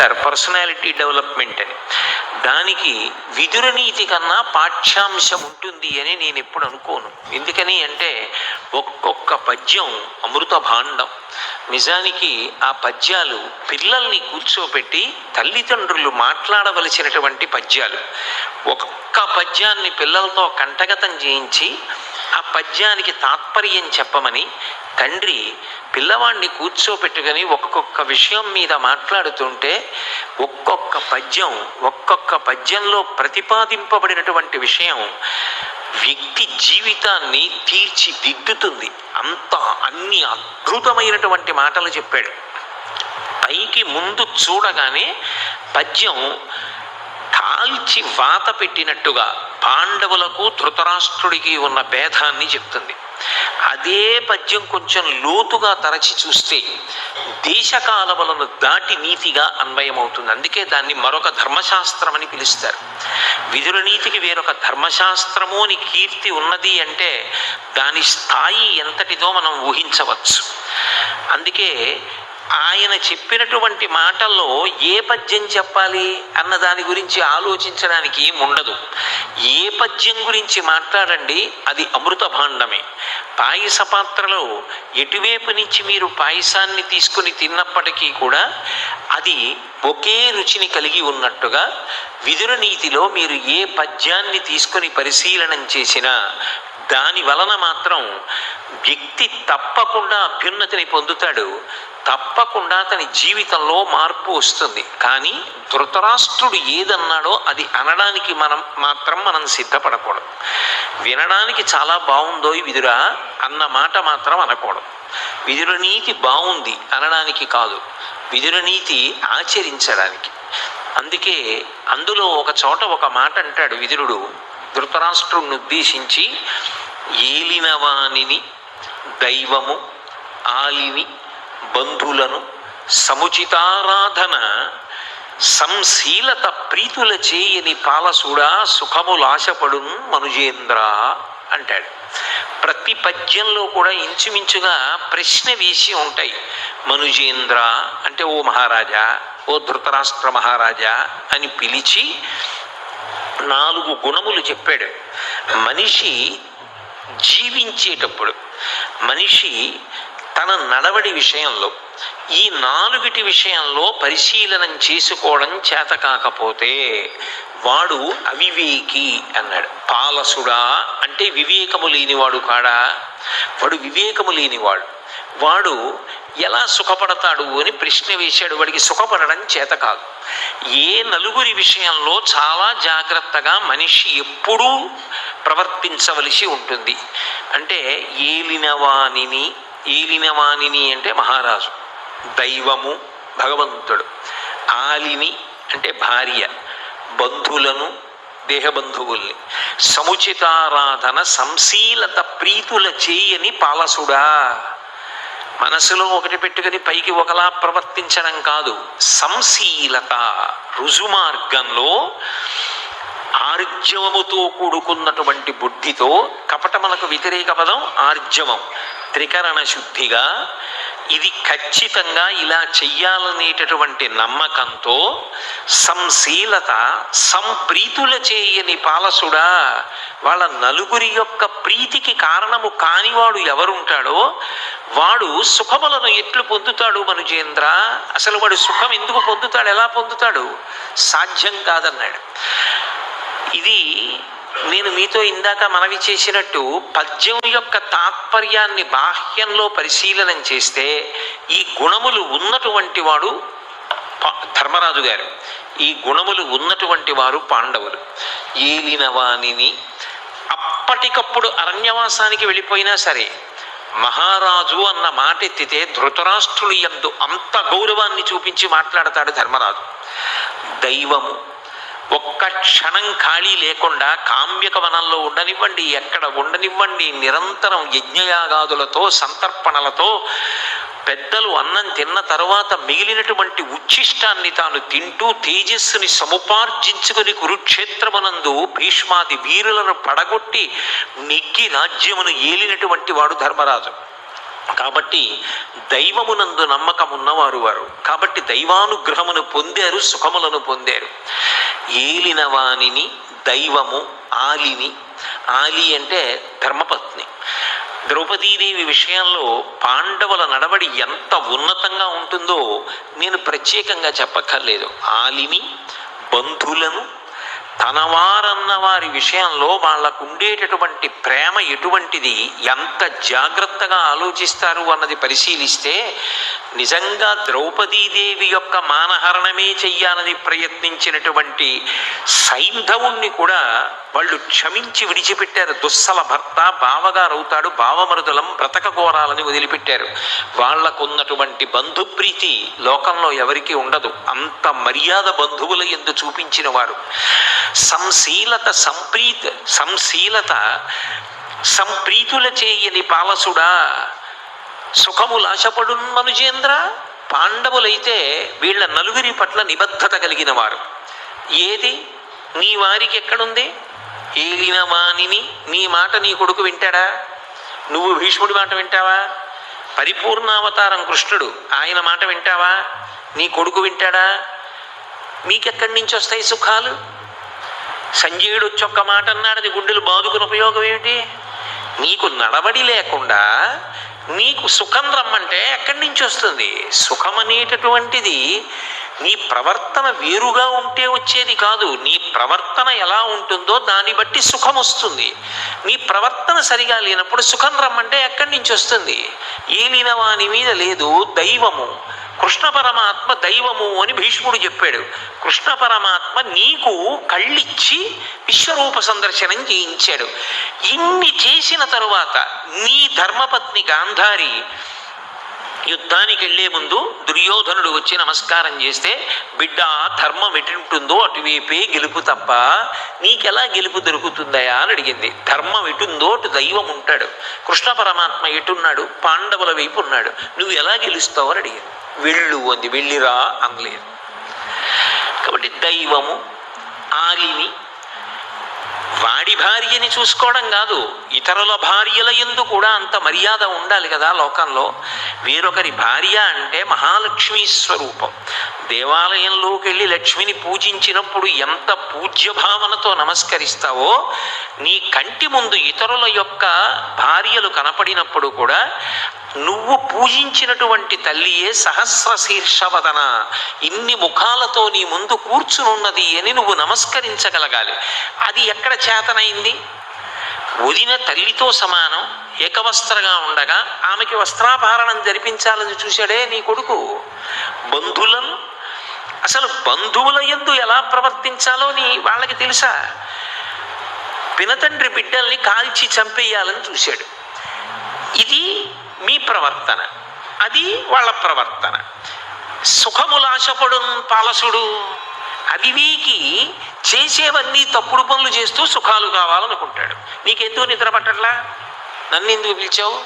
అంటారు personality development అని. దానికి విదురనీతి కన్నా పాఠ్యాంశం ఉంటుంది అని నేను ఎప్పుడు అనుకోను. ఎందుకని అంటే ఒక్కొక్క పద్యం అమృత భాండం. నిజానికి ఆ పద్యాలు పిల్లల్ని కూర్చోపెట్టి తల్లిదండ్రులు మాట్లాడవలసినటువంటి పద్యాలు. ఒక్కొక్క పద్యాన్ని పిల్లలతో కంటగతం చేయించి ఆ పద్యానికి తాత్పర్యం చెప్పమని తండ్రి పిల్లవాడిని కూర్చోపెట్టుకొని ఒక్కొక్క విషయం మీద మాట్లాడుతుంటే ఒక్కొక్క పద్యం ఒక్కొక్క పద్యంలో ప్రతిపాదింపబడినటువంటి విషయం వ్యక్తి జీవితాన్ని తీర్చిదిద్దుతుంది. అంత అన్ని అద్భుతమైనటువంటి మాటలు చెప్పాడు. పైకి ముందు చూడగానే పద్యం కాల్చి వాత పెట్టినట్టుగా పాండవులకు ధృతరాష్ట్రుడికి ఉన్న భేదాన్ని చెప్తుంది. అదే పద్యం కొంచెం లోతుగా తరచి చూస్తే దేశకాలములను దాటి నీతిగా అన్వయమవుతుంది. అందుకే దాన్ని మరొక ధర్మశాస్త్రం అని పిలుస్తారు. విధుల నీతికి వేరొక ధర్మశాస్త్రము అని కీర్తి ఉన్నది అంటే దాని స్థాయి ఎంతటిదో మనం ఊహించవచ్చు. అందుకే ఆయన చెప్పినటువంటి మాటల్లో ఏ పద్యం చెప్పాలి అన్న దాని గురించి ఆలోచించడానికి ఉండదు ఏ పద్యం గురించి మాట్లాడండి అది అమృత భాండమే. పాయస పాత్రలో ఎటువైపు నుంచి మీరు పాయసాన్ని తీసుకుని తిన్నప్పటికీ కూడా అది ఒకే రుచిని కలిగి ఉన్నట్టుగా విదుర నీతిలో మీరు ఏ పద్యాన్ని తీసుకొని పరిశీలనం చేసినా దాని వలన మాత్రం వ్యక్తి తప్పకుండా అభ్యున్నతిని పొందుతాడు. తప్పకుండా అతని జీవితంలో మార్పు వస్తుంది. కానీ ధృతరాష్ట్రుడు ఏదన్నాడో అది అనడానికి మనం మాత్రం మనం సిద్ధపడకూడదు. వినడానికి చాలా బాగుందో విదురా అన్న మాట మాత్రం అనకూడదు. విదుర నీతి బాగుంది అనడానికి కాదు. విధుల నీతి ఆచరించడానికి. అందుకే అందులో ఒక చోట ఒక మాట అంటాడు విదురుడు ధృతరాష్ట్రుడిని ఉద్దేశించి ఏలినవానిని దైవము ఆలిని బంధులను సముచితారాధన సంశీలత ప్రీతుల చేయని పాలసుడా సుఖములాశపడును మనుజేంద్ర అంటాడు. ప్రతి పద్యంలో కూడా ఇంచుమించుగా ప్రశ్న వేసి ఉంటాయి. మనుజేంద్ర అంటే ఓ మహారాజా ఓ ధృతరాష్ట్ర మహారాజా అని పిలిచి నాలుగు గుణములు చెప్పాడు. మనిషి జీవించేటప్పుడు మనిషి తన నడవడి విషయంలో ఈ నాలుగిటి విషయంలో పరిశీలనం చేసుకోవడం చేత కాకపోతే వాడు అవివేకి అన్నాడు. పాలసుడా అంటే వివేకము లేనివాడు కాడా? వాడు వివేకము లేనివాడు. వాడు ఎలా సుఖపడతాడు అని ప్రశ్న వేశాడు. వాడికి సుఖపడడం చేత కాదు. ఏ నలుగురి విషయంలో చాలా జాగ్రత్తగా మనిషి ఎప్పుడూ ప్రవర్తించవలసి ఉంటుంది. అంటే ఏలినవాణిని ఏలినవాణిని అంటే మహారాజు. దైవము భగవంతుడు. ఆలిని అంటే భార్య. బంధువులను దేహబంధువుల్ని. సముచితారాధన సంశీలత ప్రీతుల చేయని పాలసుడా. మనసులో ఒకటి పెట్టుకుని పైకి ఒకలా ప్రవర్తించడం కాదు. సంశీలత రుజుమార్గంలో ఆర్జవముతో కూడుకున్నటువంటి బుద్ధితో కపటములకు వ్యతిరేక పదం ఆర్జవం. త్రికరణ శుద్ధిగా ఇది ఖచ్చితంగా ఇలా చెయ్యాలనేటటువంటి నమ్మకంతో సంశీలత సంప్రీతుల చేయని పాలసుడా వాళ్ళ నలుగురి యొక్క ప్రీతికి కారణము కానివాడు ఎవరుంటాడో వాడు సుఖములను ఎట్లు పొందుతాడు మనుజేంద్ర? అసలు వాడు సుఖం ఎందుకు పొందుతాడు? ఎలా పొందుతాడు? సాధ్యం కాదన్నాడు. ఇది నేను మీతో ఇందాక మనవి చేసినట్టు పద్యం యొక్క తాత్పర్యాన్ని బాహ్యంలో పరిశీలనం చేస్తే ఈ గుణములు ఉన్నటువంటి వాడు ధర్మరాజు గారు. ఈ గుణములు ఉన్నటువంటి వారు పాండవులు. ఏలిన వాణిని అప్పటికప్పుడు అరణ్యవాసానికి వెళ్ళిపోయినా సరే మహారాజు అన్న మాట ఎత్తితే ధృతరాష్ట్రులు ఎందు అంత గౌరవాన్ని చూపించి మాట్లాడతాడు ధర్మరాజు. దైవము ఒక్క క్షణం ఖాళీ లేకుండా కామ్యక వనంలో ఉండనివ్వండి ఎక్కడ ఉండనివ్వండి నిరంతరం యజ్ఞయాగాదులతో సంతర్పణలతో పెద్దలు అన్నం తిన్న తరువాత మిగిలినటువంటి ఉచ్ఛిష్టాన్ని తాను తింటూ తేజస్సుని సముపార్జించుకుని కురుక్షేత్రమనందు భీష్మాది వీరులను పడగొట్టి నెగ్గి రాజ్యమును ఏలినటువంటి వాడు ధర్మరాజు. కాబట్టి దైవమునందు నమ్మకమున్నవారు వారు. కాబట్టి దైవానుగ్రహమును పొందారు సుఖములను పొందారు. ఏలిన వాణిని దైవము ఆలిని ఆలి అంటే ధర్మపత్ని. ద్రౌపదీదేవి విషయంలో పాండవుల నడవడి ఎంత ఉన్నతంగా ఉంటుందో నేను ప్రత్యేకంగా చెప్పక్కర్లేదు. ఆలిని బంధులను తనవారన్న వారి విషయంలో వాళ్ళకు ఉండేటటువంటి ప్రేమ ఎటువంటిది ఎంత జాగ్రత్తగా ఆలోచిస్తారు అన్నది పరిశీలిస్తే నిజంగా ద్రౌపదీదేవి యొక్క మానహరణమే చెయ్యాలని ప్రయత్నించినటువంటి సైంధవుణ్ణి కూడా వాళ్ళు క్షమించి విడిచిపెట్టారు. దుస్సల భర్త బావగారు అవుతాడు బావమరుదలం బ్రతకగోరాలని వదిలిపెట్టారు. వాళ్ళకున్నటువంటి బంధుప్రీతి లోకంలో ఎవరికీ ఉండదు. అంత మర్యాద బంధువుల ఎందు చూపించిన వారు సంశీలత సంప్రీత సంశీలత సంప్రీతుల చేయని పాలసుడా సుఖములాశపడు మనుజేంద్ర? పాండవులైతే వీళ్ళ నలుగురి పట్ల నిబద్ధత కలిగిన వారు ఏది? నీ వారికి ఎక్కడుంది? ఏలిన వాణిని నీ మాట నీ కొడుకు వింటాడా? నువ్వు భీష్ముడి మాట వింటావా? పరిపూర్ణావతారం కృష్ణుడు ఆయన మాట వింటావా? నీ కొడుకు వింటాడా? మీకెక్కడి నుంచి వస్తాయి సుఖాలు? సంజయుడు వచ్చి ఒక్క మాట అన్నాడు అది గుండెలు బాదుకుని ఉపయోగం ఏమిటి? నీకు నడవడి లేకుండా నీకు సుఖం రమ్మంటే ఎక్కడి నుంచి వస్తుంది? సుఖం అనేటటువంటిది నీ ప్రవర్తన వేరుగా ఉంటే వచ్చేది కాదు. నీ ప్రవర్తన ఎలా ఉంటుందో దాన్ని బట్టి సుఖం వస్తుంది. నీ ప్రవర్తన సరిగా లేనప్పుడు సుఖం రమ్మంటే ఎక్కడి నుంచి వస్తుంది? ఏలిన వాని మీద లేదు దైవము. కృష్ణ పరమాత్మ దైవము అని భీష్ముడు చెప్పాడు. కృష్ణ పరమాత్మ నీకు కళ్ళిచ్చి విశ్వరూప సందర్శనం చేయించాడు. ఇన్ని చేసిన తరువాత నీ ధర్మపత్ని గాంధారి యుద్ధానికి వెళ్ళే ముందు దుర్యోధనుడు వచ్చి నమస్కారం చేస్తే బిడ్డ ధర్మం ఎటుంటుందో అటువైపే గెలుపు తప్ప నీకెలా గెలుపు దొరుకుతుందయా? అని అడిగింది. ధర్మం ఎటుందో అటు దైవం ఉంటాడు. కృష్ణ పరమాత్మ ఎటున్నాడు? పాండవుల వైపు ఉన్నాడు. నువ్వు ఎలా గెలుస్తావు? అని అడిగింది. వెళ్ళు అంది. వెళ్ళిరా అనలేదు. కాబట్టి దైవము ఆలిని వాడి భార్యని చూసుకోవడం కాదు. ఇతరుల భార్యల ఎందు కూడా అంత మర్యాద ఉండాలి కదా లోకంలో. వేరొకరి భార్య అంటే మహాలక్ష్మీ స్వరూపం. దేవాలయంలోకి వెళ్ళి లక్ష్మిని పూజించినప్పుడు ఎంత పూజ్య భావనతో నమస్కరిస్తావో నీ కంటి ముందు ఇతరుల యొక్క భార్యలు కనపడినప్పుడు కూడా నువ్వు పూజించినటువంటి తల్లియే సహస్ర శీర్షవదన ఇన్ని ముఖాలతో నీ ముందు కూర్చునున్నది అని నువ్వు నమస్కరించగలగాలి. అది ఎక్కడ చేతనైంది? వదిన తల్లితో సమానం ఏకవస్త్రగా ఉండగా ఆమెకి వస్త్రాభరణం జరిపించాలని చూశాడే నీ కొడుకు. బంధులను అసలు బంధువుల ఎందు ఎలా ప్రవర్తించాలో నీ వాళ్ళకి తెలుసా? పినతండ్రి బిడ్డల్ని కాల్చి చంపేయాలని చూశాడు. ఇది మీ ప్రవర్తన అది వాళ్ళ ప్రవర్తన. సుఖములాశపడు పాలసుడు అవివేకి చేసేవన్నీ తప్పుడు పనులు చేస్తూ సుఖాలు కావాలనుకుంటాడు. నీకెందుకు నిద్ర పట్టట్లా? నన్ను ఎందుకు పిలిచావు?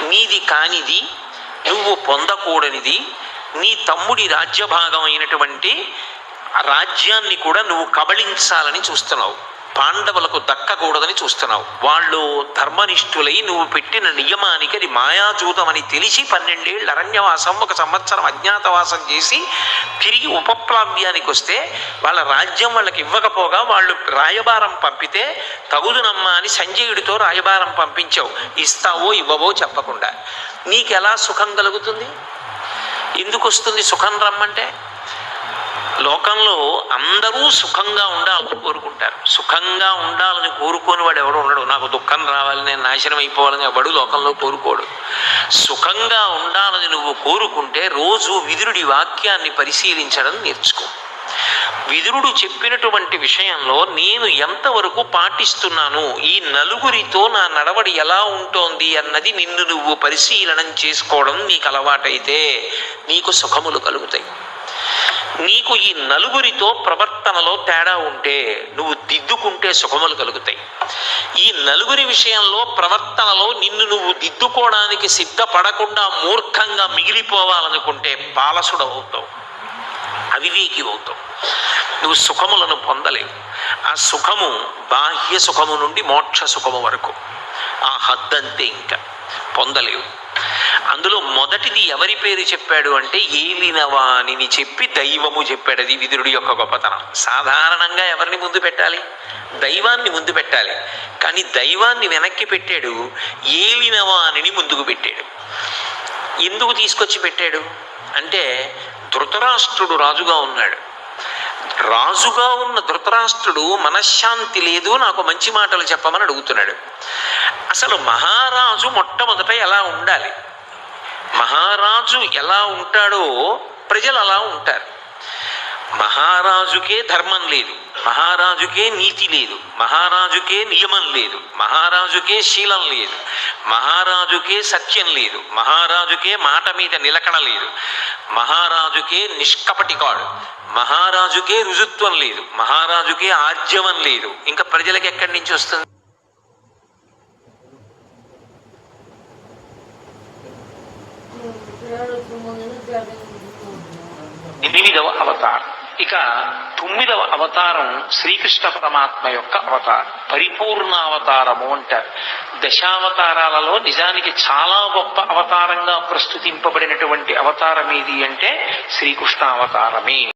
నీది కానిది నువ్వు పొందకూడనిది నీ తమ్ముడి రాజ్యభాగం అయినటువంటి రాజ్యాన్ని కూడా నువ్వు కబళించాలని చూస్తున్నావు. పాండవులకు దక్కకూడదని చూస్తున్నావు. వాళ్ళు ధర్మనిష్ఠులై నువ్వు పెట్టిన నియమానికి అది మాయాజూతమని తెలిసి పన్నెండేళ్ళు అరణ్యవాసం ఒక సంవత్సరం అజ్ఞాతవాసం చేసి తిరిగి ఉపప్లావ్యానికి వస్తే వాళ్ళ రాజ్యం వాళ్ళకి ఇవ్వకపోగా వాళ్ళు రాయబారం పంపితే తగుదునమ్మా అని సంజయుడితో రాయబారం పంపించావు. ఇస్తావో ఇవ్వవో చెప్పకుండా. నీకెలా సుఖం కలుగుతుంది? ఎందుకు వస్తుంది సుఖం రమ్మంటే? లోకంలో అందరూ సుఖంగా ఉండాలని కోరుకుంటారు. సుఖంగా ఉండాలని కోరుకోని వాడు ఎవడు ఉండడు. నాకు దుఃఖం రావాలి నేను నాశనం అయిపోవాలని ఎవడు లోకంలో కోరుకోడు. సుఖంగా ఉండాలని నువ్వు కోరుకుంటే రోజు విదురుడి వాక్యాన్ని పరిశీలించడం నేర్చుకో. విదురుడు చెప్పినటువంటి విషయంలో నేను ఎంతవరకు పాటిస్తున్నాను? ఈ నలుగురితో నా నడవడి ఎలా ఉంటోంది అన్నది నిన్ను నువ్వు పరిశీలనం చేసుకోవడం నీకు అలవాటైతే నీకు సుఖములు కలుగుతాయి. నీకు ఈ నలుగురితో ప్రవర్తనలో తేడా ఉంటే నువ్వు దిద్దుకుంటే సుఖములు కలుగుతాయి. ఈ నలుగురి విషయంలో ప్రవర్తనలో నిన్ను నువ్వు దిద్దుకోవడానికి సిద్ధపడకుండా మూర్ఖంగా మిగిలిపోవాలనుకుంటే పాలసుడవుతావు. అవివేకి అవుతావు. నువ్వు సుఖములను పొందలేవు. ఆ సుఖము బాహ్య సుఖము నుండి మోక్ష సుఖము వరకు. ఆ హద్దంతే ఇంకా. పొందలేవు. అందులో మొదటిది ఎవరి పేరు చెప్పాడు అంటే ఏలినవాణిని చెప్పి దైవము చెప్పాడు. అది విదురుడి యొక్క గొప్పతనం. సాధారణంగా ఎవరిని ముందు పెట్టాలి? దైవాన్ని ముందు పెట్టాలి. కానీ దైవాన్ని వెనక్కి పెట్టాడు ఏలినవాణిని ముందుకు పెట్టాడు. ఎందుకు తీసుకొచ్చి పెట్టాడు? అంటే ధృతరాష్ట్రుడు రాజుగా ఉన్నాడు. రాజుగా ఉన్న ధృతరాష్ట్రుడు మనశ్శాంతి లేదు నాకు మంచి మాటలు చెప్పమని అడుగుతున్నాడు. అసలు మహారాజు మొట్టమొదట ఎలా ఉండాలి? మహారాజు ఎలా ఉంటాడో ప్రజలు అలా ఉంటారు. మహారాజుకే ధర్మం లేదు మహారాజుకే నీతి లేదు మహారాజుకే నియమం లేదు మహారాజుకే శీలం లేదు మహారాజుకే సత్యం లేదు మహారాజుకే మాట మీద నిలకడ లేదు మహారాజుకే నిష్కపటి కాడు మహారాజుకే రుజుత్వం లేదు మహారాజుకే ఆర్జవం లేదు. ఇంకా ప్రజలకు ఎక్కడి నుంచి వస్తుంది? ఎనిమిదవ అవతారం. ఇక తొమ్మిదవ అవతారం శ్రీకృష్ణ పరమాత్మ యొక్క అవతారం. పరిపూర్ణ అవతారము అంటారు. దశావతారాలలో నిజానికి చాలా గొప్ప అవతారంగా ప్రస్తుతింపబడినటువంటి అవతారం ఏది అంటే శ్రీకృష్ణ అవతారమే.